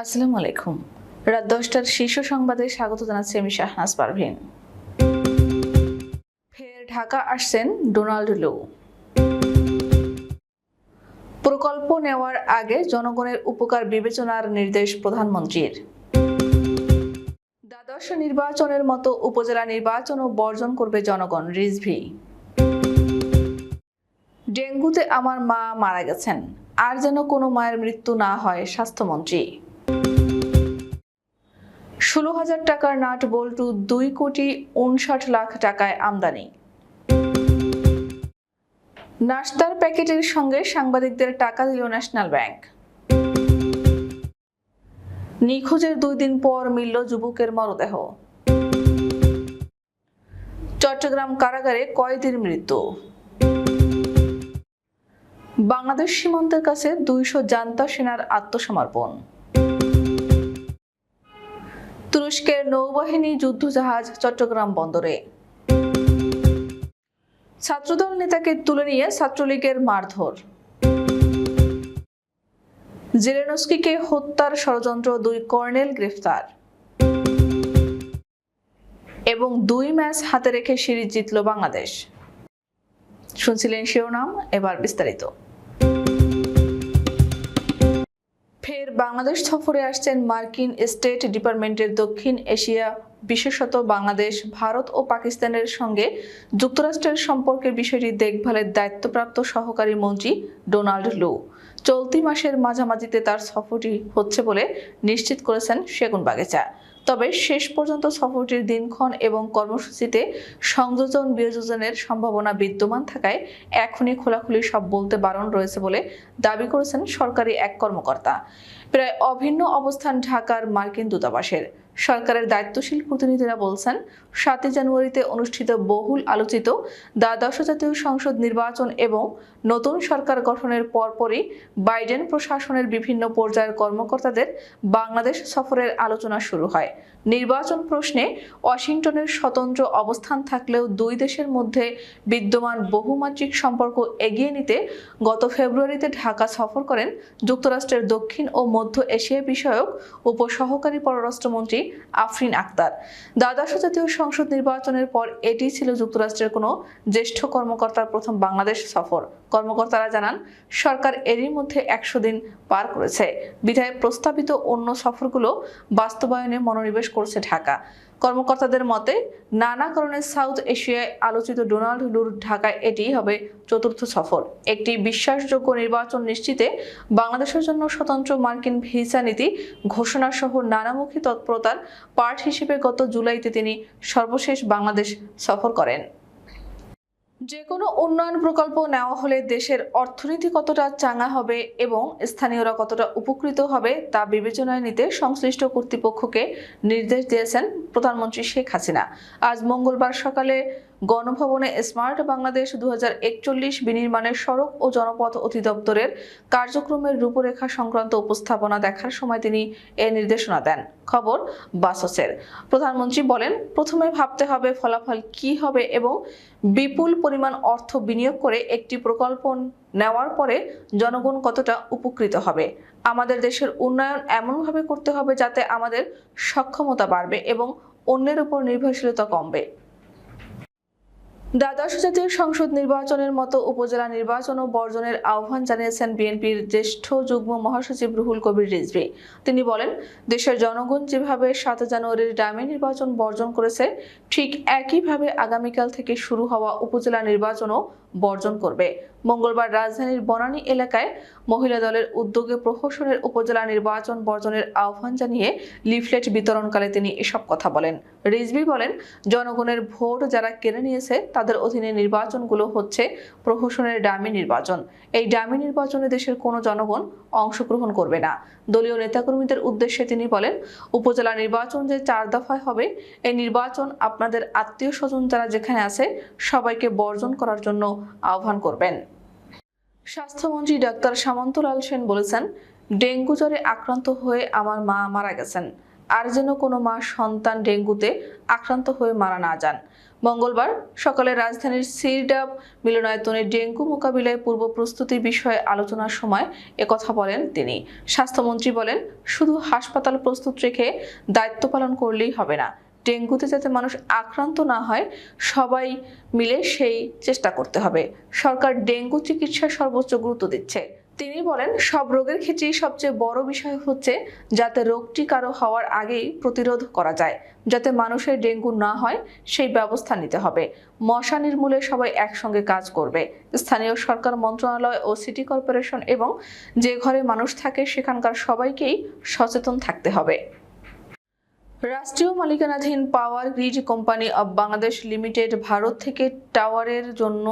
আসসালামু আলাইকুম। রাত দশটার শীর্ষ সংবাদে স্বাগত জানাচ্ছি আমি শাহনাজ পারভিন। ফের ঢাকা আসছেন ডোনাল্ড লু। প্রকল্প নেওয়ার আগে জনগণের উপকার বিবেচনার নির্দেশ প্রধানমন্ত্রীর। দ্বাদশ নির্বাচনের মতো উপজেলা নির্বাচনও বর্জন করবে জনগণ, রিজভি। ডেঙ্গুতে আমার মা মারা গেছেন। আর যেন কোনো মায়ের মৃত্যু না হয়, স্বাস্থ্যমন্ত্রী। ষোলো হাজার টাকার নাট বল্টু দুই কোটি উনষাট লাখ টাকায় আমদানি। নাস্তার প্যাকেটের সঙ্গে সাংবাদিকদের টাকা দিল ন্যাশনাল ব্যাংক। নিখোঁজের দুই দিন পর মিলল যুবকের মরদেহ। চট্টগ্রাম কারাগারে কয়েদির মৃত্যু। বাংলাদেশ সীমান্তের কাছে দুইশো জান্তা সেনার আত্মসমর্পণ। তুরস্কের নৌবাহিনী যুদ্ধজাহাজ চট্টগ্রাম বন্দরে। ছাত্রদল নেতাকে তুলে নিয়ে ছাত্রলীগের মারধর। জেলেনস্কিকে হত্যার ষড়যন্ত্র দুই কর্নেল গ্রেফতার। এবং দুই ম্যাচ হাতে রেখে সিরিজ জিতল বাংলাদেশ। শুনছিলেন শিরোনাম, এবার বিস্তারিত। ফের বাংলাদেশ সফরে আসছেন মার্কিন স্টেট ডিপার্টমেন্টের দক্ষিণ এশিয়া, বিশেষত বাংলাদেশ, ভারত ও পাকিস্তানের সঙ্গে যুক্তরাষ্ট্রের সম্পর্কের বিষয়টি দেখভালের দায়িত্বপ্রাপ্ত সহকারী মন্ত্রী ডোনাল্ড লু। চলতি মাসের মাঝামাঝিতে তার সফরটি হচ্ছে বলে নিশ্চিত করেছেন সেগুন বাগেচা তবে শেষ পর্যন্ত সফরটির দিনক্ষণ এবং কর্মসূচিতে সংযোজন বিয়োজনের সম্ভাবনা বিদ্যমান থাকায় এখনই খোলাখুলি সব বলতে বারণ রয়েছে বলে দাবি করেছেন সরকারি এক কর্মকর্তা। প্রায় অভিন্ন অবস্থান ঢাকার মার্কিন দূতাবাসের। সরকারের দায়িত্বশীল প্রতিনিধিরা বলছেন, সাতই জানুয়ারিতে অনুষ্ঠিত বহুল আলোচিত দ্বাদশ জাতীয় সংসদ নির্বাচন এবং নতুন সরকার গঠনের পরপরই বাইডেন প্রশাসনের বিভিন্ন পর্যায়ের কর্মকর্তাদের বাংলাদেশ সফরের আলোচনা শুরু হয়। নির্বাচন প্রশ্নে ওয়াশিংটনের স্বতন্ত্র অবস্থান থাকলেও দুই দেশের মধ্যে বিদ্যমান বহুমাত্রিক সম্পর্ক এগিয়ে নিতে গত ফেব্রুয়ারিতে ঢাকা সফর করেন যুক্তরাষ্ট্রের দক্ষিণ ও মধ্য এশিয়া বিষয়ক উপসহকারী পররাষ্ট্রমন্ত্রী আফরিন আক্তার। দ্বাদশ জাতীয় সংসদ নির্বাচনের পর এটি ছিল যুক্তরাষ্ট্রের কোনো জ্যেষ্ঠ কর্মকর্তার প্রথম বাংলাদেশ সফর। কর্মকর্তারা জানান, সরকার এরই মধ্যে একশো দিন পার করেছে। বিধায় প্রস্তাবিত অন্য সফরগুলো বাস্তবায়নে মনোনিবেশ করছে ঢাকা। কর্মকর্তাদের মতে, নানা কারণে সাউথ এশিয়ায় আলোচিত ডোনাল্ড লুর ঢাকায় এটি হবে চতুর্থ সফর। একটি বিশ্বাসযোগ্য নির্বাচন নিশ্চিতে বাংলাদেশের জন্য স্বতন্ত্র মার্কিন ভিসা নীতি ঘোষণা সহ নানামুখী তৎপরতার পার্ট হিসেবে গত জুলাইতে তিনি সর্বশেষ বাংলাদেশ সফর করেন। যে কোনো উন্নয়ন প্রকল্প নেওয়া হলে দেশের অর্থনীতি কতটা চাঙা হবে এবং স্থানীয়রা কতটা উপকৃত হবে তা বিবেচনায় নিতে সংশ্লিষ্ট কর্তৃপক্ষকে নির্দেশ দিয়েছেন প্রধানমন্ত্রী শেখ হাসিনা। আজ মঙ্গলবার সকালে গণভবনে স্মার্ট বাংলাদেশ দু হাজার বিনির্মাণের সড়ক ও জনপথ অধিদপ্তরের কার্যক্রমের রূপরেখা সংক্রান্ত উপস্থাপনা দেখার সময় তিনি এ নির্দেশনা দেন। খবর বাসসের। প্রধানমন্ত্রী বলেন, প্রথমে ভাবতে হবে ফলাফল কি হবে এবং বিপুল পরিমাণ অর্থ বিনিয়োগ করে একটি প্রকল্প নেওয়ার পরে জনগণ কতটা উপকৃত হবে। আমাদের দেশের উন্নয়ন এমনভাবে করতে হবে যাতে আমাদের সক্ষমতা বাড়বে এবং অন্যের উপর নির্ভরশীলতা কমবে। দ্বাদশ জাতীয় সংসদ নির্বাচনের মতো উপজেলা নির্বাচনও বর্জনের আহ্বান জানিয়েছেন বিএনপির জ্যেষ্ঠ যুগ্ম মহাসচিব রুহুল কবির রিজভী। তিনি বলেন, দেশের জনগণ যেভাবে সাত জানুয়ারির ডামি নির্বাচন বর্জন করেছে, ঠিক একইভাবে আগামীকাল থেকে শুরু হওয়া উপজেলা নির্বাচনও বর্জন করবে। মঙ্গলবার রাজধানীর বনানী এলাকায় মহিলা দলের উদ্যোগে প্রহসনের উপজেলা নির্বাচন বর্জনের আহ্বান জানিয়ে লিফলেট বিতরণকালে তিনি এসব কথা বলেন। রিজভি বলেন, জনগণের ভোট যারা কেড়ে নিয়েছে, তাদের অধীনে নির্বাচনগুলো হচ্ছে প্রহসনের ডামি নির্বাচন। এই ডামি নির্বাচনে দেশের কোনো জনগণ অংশগ্রহণ করবে না। দলীয় নেতাকর্মীদের উদ্দেশ্যে তিনি বলেন, উপজেলা নির্বাচন যে চার দফায় হবে এই নির্বাচন আপনাদের আত্মীয় স্বজন যারা যেখানে আছে, সবাইকে বর্জন করার জন্য আহ্বান করবেন। স্বাস্থ্যমন্ত্রী ডাক্তার সামন্তলাল সেন বলেছেন, ডেঙ্গু জ্বরে আক্রান্ত হয়ে আমার মা মারা গেছেন। আর যেন কোনো মা সন্তান ডেঙ্গুতে আক্রান্ত হয়ে মারা না যান। মঙ্গলবার সকালে রাজধানীর সিরডাব মিলনায়তনে ডেঙ্গু মোকাবিলায় পূর্ব প্রস্তুতির বিষয়ে আলোচনার সময় একথা বলেন তিনি। স্বাস্থ্যমন্ত্রী বলেন, শুধু হাসপাতাল প্রস্তুত রেখে দায়িত্ব পালন করলেই হবে না। ডেঙ্গুতে যাতে মানুষ আক্রান্ত না হয়, সবাই মিলে সেই চেষ্টা করতে হবে। সরকার ডেঙ্গু চিকিৎসায় সর্বোচ্চ গুরুত্ব দিচ্ছে। তিনি বলেন, সব রোগের ক্ষেত্রেই সবচেয়ে বড় বিষয় হচ্ছে যাতে রোগটি কারও হওয়ার আগেই প্রতিরোধ করা যায়, যাতে মানুষের ডেঙ্গু না হয়, সেই ব্যবস্থা নিতে হবে। মশা নির্মূলে সবাই একসঙ্গে কাজ করবে। স্থানীয় সরকার মন্ত্রণালয় ও সিটি কর্পোরেশন এবং যে ঘরে মানুষ থাকে সেখানকার সবাইকেই সচেতন থাকতে হবে। রাষ্ট্রীয় মালিকানাধীন Power Grid Company of Bangladesh Limited Bharat থেকে টাওয়ারের জন্য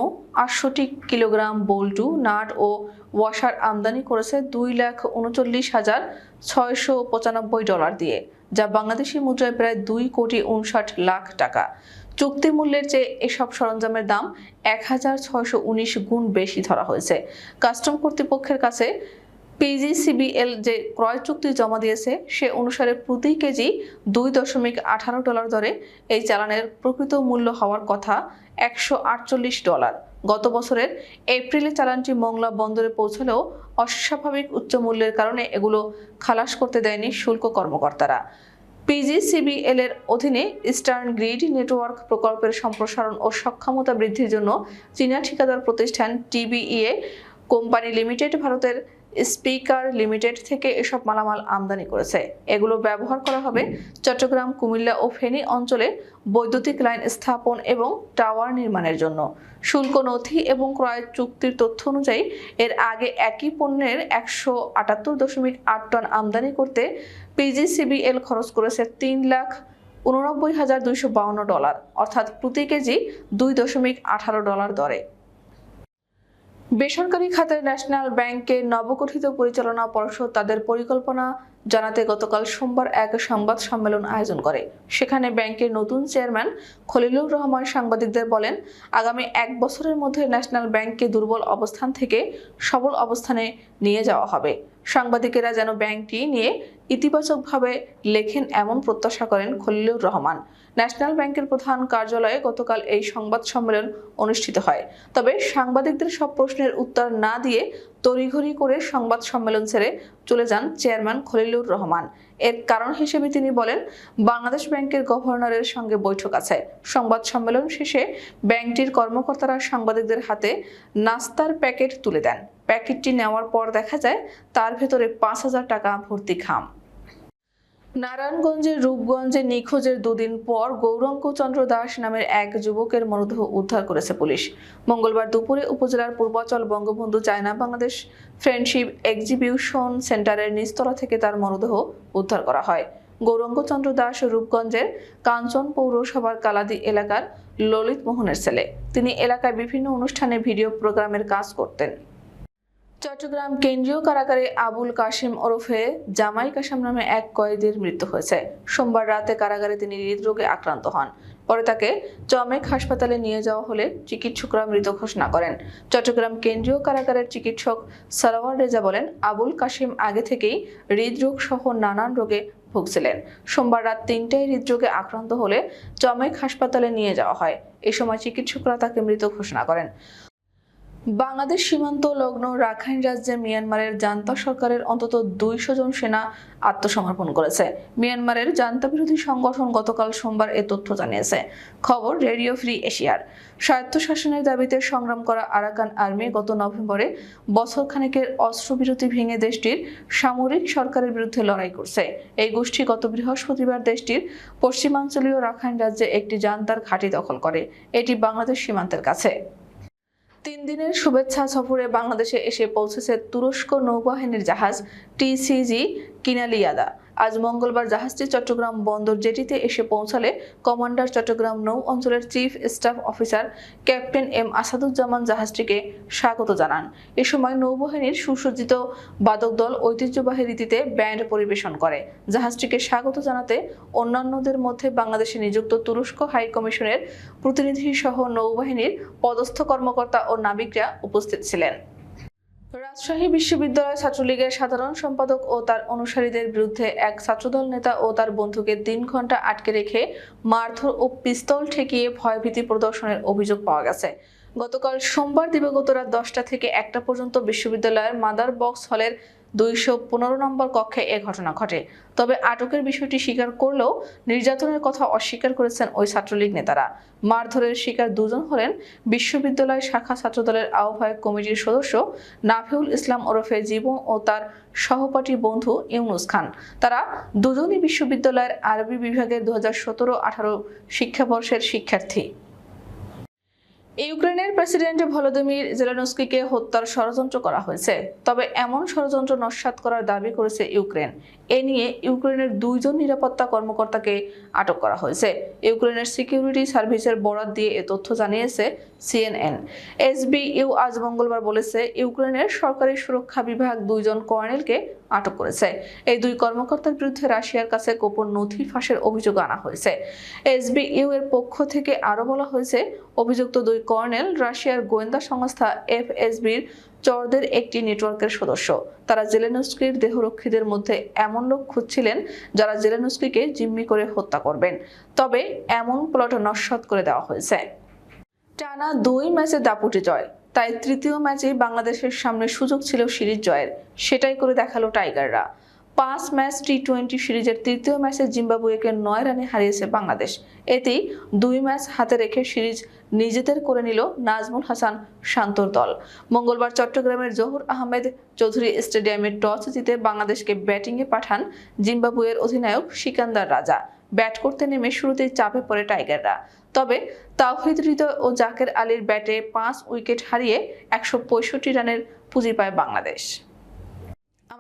আটষট্টি কিলোগ্রাম বল্টু, নাট ও ওয়াশার আমদানি করেছে দুই লাখ উনচল্লিশ হাজার ছয়শো পঁচানব্বই ডলার দিয়ে, যা বাংলাদেশি মুদ্রায় প্রায় দুই কোটি উনষাট লাখ টাকা। চুক্তি মূল্যের চেয়ে এসব সরঞ্জামের দাম এক হাজার ছয়শো উনিশ গুণ বেশি ধরা হয়েছে। কাস্টম কর্তৃপক্ষের কাছে পিজিসিবিএল যে ক্রয় চুক্তি জমা দিয়েছে, সে অনুসারে প্রতি কেজি দুই দশমিক আঠারো ডলার দরে এই চালানের প্রকৃত মূল্য হওয়ার কথা একশো আটচল্লিশ ডলার। গত বছরের এপ্রিলে চালানটি মংলা বন্দরে পৌঁছলেও অস্বাভাবিক উচ্চ মূল্যের কারণে এগুলো খালাস করতে দেয়নি শুল্ক কর্মকর্তারা। পিজিসিবিএল এর অধীনে ইস্টার্ন গ্রিড নেটওয়ার্ক প্রকল্পের সম্প্রসারণ ও সক্ষমতা বৃদ্ধির জন্য চীনা ঠিকাদার প্রতিষ্ঠান টিবিইএ কোম্পানি লিমিটেড ভারতের স্পিকার লিমিটেড থেকে এসব মালামাল আমদানি করেছে। এগুলো ব্যবহার করা হবে চট্টগ্রাম, কুমিল্লা ও ফেনী অঞ্চলে বৈদ্যুতিক লাইন স্থাপন এবং টাওয়ার নির্মাণের জন্য। শুল্ক, নথি এবং ক্রয় চুক্তির তথ্য অনুযায়ী এর আগে একই পণ্যের একশো আটাত্তর দশমিক আট টন আমদানি করতে পিজিসিবিএল খরচ করেছে তিন লাখ উননব্বই হাজার দুইশো বাউন্ন ডলার, অর্থাৎ প্রতি কেজি দুই দশমিক আঠারো ডলার দরে। বেসরকারি খাতের ন্যাশনাল ব্যাংকের নবগঠিত পরিচালনা পর্ষদ তাদের পরিকল্পনা জানাতে গতকাল সোমবার এক সংবাদ সম্মেলন আয়োজন করে। সেখানে ব্যাংকের নতুন চেয়ারম্যান খলিলুর রহমান সাংবাদিকদের বলেন, আগামী এক বছরের মধ্যে ন্যাশনাল ব্যাংককে দুর্বল অবস্থান থেকে সবল অবস্থানে নিয়ে যাওয়া হবে। সাংবাদিকেরা যেন ব্যাংকটি নিয়ে ইতিবাচকভাবে লেখেন এমন প্রত্যাশা করেন খলিলুর রহমান। ন্যাশনাল ব্যাংকের প্রধান কার্যালয়ে গতকাল এই সংবাদ সম্মেলন অনুষ্ঠিত হয়। তবে সাংবাদিকদের সব প্রশ্নের উত্তর না দিয়ে তড়িঘড়ি করে সংবাদ সম্মেলন ছেড়ে চলে যান চেয়ারম্যান খলিলুর রহমান। এর কারণ হিসেবে তিনি বলেন, বাংলাদেশ ব্যাংকের গভর্নরের সঙ্গে বৈঠক আছে। সংবাদ সম্মেলন শেষে ব্যাংকটির কর্মকর্তারা সাংবাদিকদের হাতে নাস্তার প্যাকেট তুলে দেন। প্যাকেটটি নেওয়ার পর দেখা যায় তার ভেতরে পাঁচ হাজার টাকা ভর্তি খাম নারায়ণগঞ্জের রূপগঞ্জে নিখোঁজের দুদিন পর গৌরঙ্গ চন্দ্র দাস নামের এক যুবকের মরদেহ উদ্ধার করেছে পুলিশ। মঙ্গলবার দুপুরে উপজেলার Purbachal Bangabandhu China Bangladesh friendship exhibition সেন্টারের নিচতলা থেকে তার মরদেহ উদ্ধার করা হয়। গৌরঙ্গচন্দ্র দাস রূপগঞ্জের কাঞ্চন পৌরসভার কালাদি এলাকার ললিত মোহনের ছেলে। তিনি এলাকায় বিভিন্ন অনুষ্ঠানে ভিডিও প্রোগ্রামের কাজ করতেন। চট্টগ্রাম কেন্দ্রীয় কারাগারে আবুল কাশিম ওরফে জামাই কাশাম নামে এক কয়েদির মৃত্যু হয়েছে। সোমবার রাতে কারাগারে তিনি হৃদরোগে আক্রান্ত হন। পরে তাকে চমেক হাসপাতালে নিয়ে যাওয়া হলে চিকিৎসকরা মৃত ঘোষণা করেন। চট্টগ্রাম কেন্দ্রীয় কারাগারের চিকিৎসক সারাওয়ার রেজা বলেন, আবুল কাশিম আগে থেকেই হৃদরোগ সহ নানান রোগে ভুগছিলেন। সোমবার রাত তিনটায় হৃদরোগে আক্রান্ত হলে চমেক হাসপাতালে নিয়ে যাওয়া হয়। এ সময় চিকিৎসকরা তাকে মৃত ঘোষণা করেন। বাংলাদেশ সীমান্ত লগ্ন রাখাইন রাজ্যে মিয়ানমারের জান্তা সরকারের অন্তত দুইশো জন সেনা আত্মসমর্পণ করেছে। মিয়ানমারের জান্তা বিরোধী সংগঠন গতকাল সোমবার এ তথ্য জানিয়েছে। খবর, রেডিও ফ্রি এশিয়ার। স্বায়ত্তশাসনের দাবিতে সংগ্রাম করা আরাকান আর্মি গত নভেম্বরে বছর খানেকের অস্ত্রবিরতি ভেঙে দেশটির সামরিক সরকারের বিরুদ্ধে লড়াই করছে। এই গোষ্ঠী গত বৃহস্পতিবার দেশটির পশ্চিমাঞ্চলীয় রাখাইন রাজ্যে একটি জান্তার ঘাঁটি দখল করে। এটি বাংলাদেশ সীমান্তের কাছে। তিন দিনের শুভেচ্ছা সফরে বাংলাদেশে এসে পৌঁছেছে তুরস্ক নৌবাহিনীর জাহাজ টিসিজি কিনালিয়াদা। আজ মঙ্গলবার জাহাজটি চট্টগ্রাম বন্দর জেটিতে এসে পৌঁছালে কমান্ডার চট্টগ্রাম নৌ অঞ্চলের chief staff officer captain M Asaduzzaman জাহাজটিকে স্বাগত জানান। এ সময় নৌবাহিনীর সুসজ্জিত বাদক দল ঐতিহ্যবাহী রীতিতে ব্যান্ড পরিবেশন করে। জাহাজটিকে স্বাগত জানাতে অন্যান্যদের মধ্যে বাংলাদেশে নিযুক্ত তুরস্ক হাই কমিশনের প্রতিনিধি সহ নৌবাহিনীর পদস্থ কর্মকর্তা ও নাবিকরা উপস্থিত ছিলেন। রাজশাহী বিশ্ববিদ্যালয় ছাত্রলীগের সাধারণ সম্পাদক ও তার অনুসারীদের বিরুদ্ধে এক ছাত্রদল নেতা ও তার বন্ধুকে তিন ঘণ্টা আটকে রেখে মারধর ও পিস্তল ঠেকিয়ে ভয়ভীতি প্রদর্শনের অভিযোগ পাওয়া গেছে। গতকাল সোমবার দিবাগত রাত দশটা থেকে একটা পর্যন্ত বিশ্ববিদ্যালয়ের মাদার বক্স হলের দুইশো পনেরো নম্বর কক্ষে এ ঘটনা ঘটে। তবে আটকের বিষয়টি স্বীকার করলেও নির্যাতনের কথা অস্বীকার করেছেন ওই ছাত্রলীগ নেতারা। মারধরের শিকার দুজন হলেন বিশ্ববিদ্যালয় শাখা ছাত্রদলের আহ্বায়ক কমিটির সদস্য নাফিউল ইসলাম ওরফে জীবন ও তার সহপাঠী বন্ধু ইউনুস খান। তারা দুজনই বিশ্ববিদ্যালয়ের আরবি বিভাগের দু হাজার সতেরো আঠারো শিক্ষাবর্ষের শিক্ষার্থী। ইউক্রেনের প্রেসিডেন্ট ভলোদিমির জেলেনস্কিকে হত্যার ষড়যন্ত্র করা হয়েছে। তবে এমন ষড়যন্ত্র নস্বাত করার দাবি করেছে ইউক্রেন। এ নিয়ে ইউক্রেনের দুইজন নিরাপত্তা কর্মকর্তাকে আটক করা হয়েছে। ইউক্রেনের সিকিউরিটি সার্ভিসের বরাত দিয়ে এ তথ্য জানিয়েছে সিএনএন। এসবিইউ আজ মঙ্গলবার বলেছে, ইউক্রেনের সরকারি সুরক্ষা বিভাগ দুইজন কর্নেলকে আটক করেছে। এই দুই কর্মকর্তার বিরুদ্ধে রাশিয়ার কাছে গোপন নথি ফাঁসের অভিযোগ আনা হয়েছে। এসবিইউ এর পক্ষ থেকে আরও বলা হয়েছে, অভিযুক্ত দুই কর্নেল রাশিয়ার গোয়েন্দা সংস্থা এফএসবির চরদের একটি নেটওয়ার্কের সদস্য। তারা জেলেনস্কির দেহরক্ষীদের মধ্যে এমন লোক খুঁজছিলেন যারা জেলেনস্কিকে জিম্মি করে হত্যা করবেন। তবে এমন প্লট নস্বাত করে দেওয়া হয়েছে। টানা দুই ম্যাচে দাপুটে জয়। তাই তৃতীয় ম্যাচে বাংলাদেশের সামনে সুযোগ ছিল সিরিজ জয়ের। সেটাই করে দেখাল টাইগাররা। পাঁচ ম্যাচ টি টোয়েন্টি সিরিজের তৃতীয় ম্যাচে জিম্বাবুয়েকে নয় রানে হারিয়েছে বাংলাদেশ। এতেই দুই ম্যাচ হাতে রেখে সিরিজ নিজেদের করে নিল নাজমুল হাসান শান্তর দল। মঙ্গলবার চট্টগ্রামের জহুর আহমেদ চৌধুরী স্টেডিয়ামে টস জিতে বাংলাদেশকে ব্যাটিংয়ে পাঠান জিম্বাবুয়ের অধিনায়ক সিকান্দার রাজা। ব্যাট করতে নেমে শুরুতেই চাপে পড়ে টাইগাররা। তবে তাওহিদ হৃদয় ও জাকের আলীর ব্যাটে পাঁচ উইকেট হারিয়ে একশো পঁয়ষট্টি রানের পুঁজি পায় বাংলাদেশ।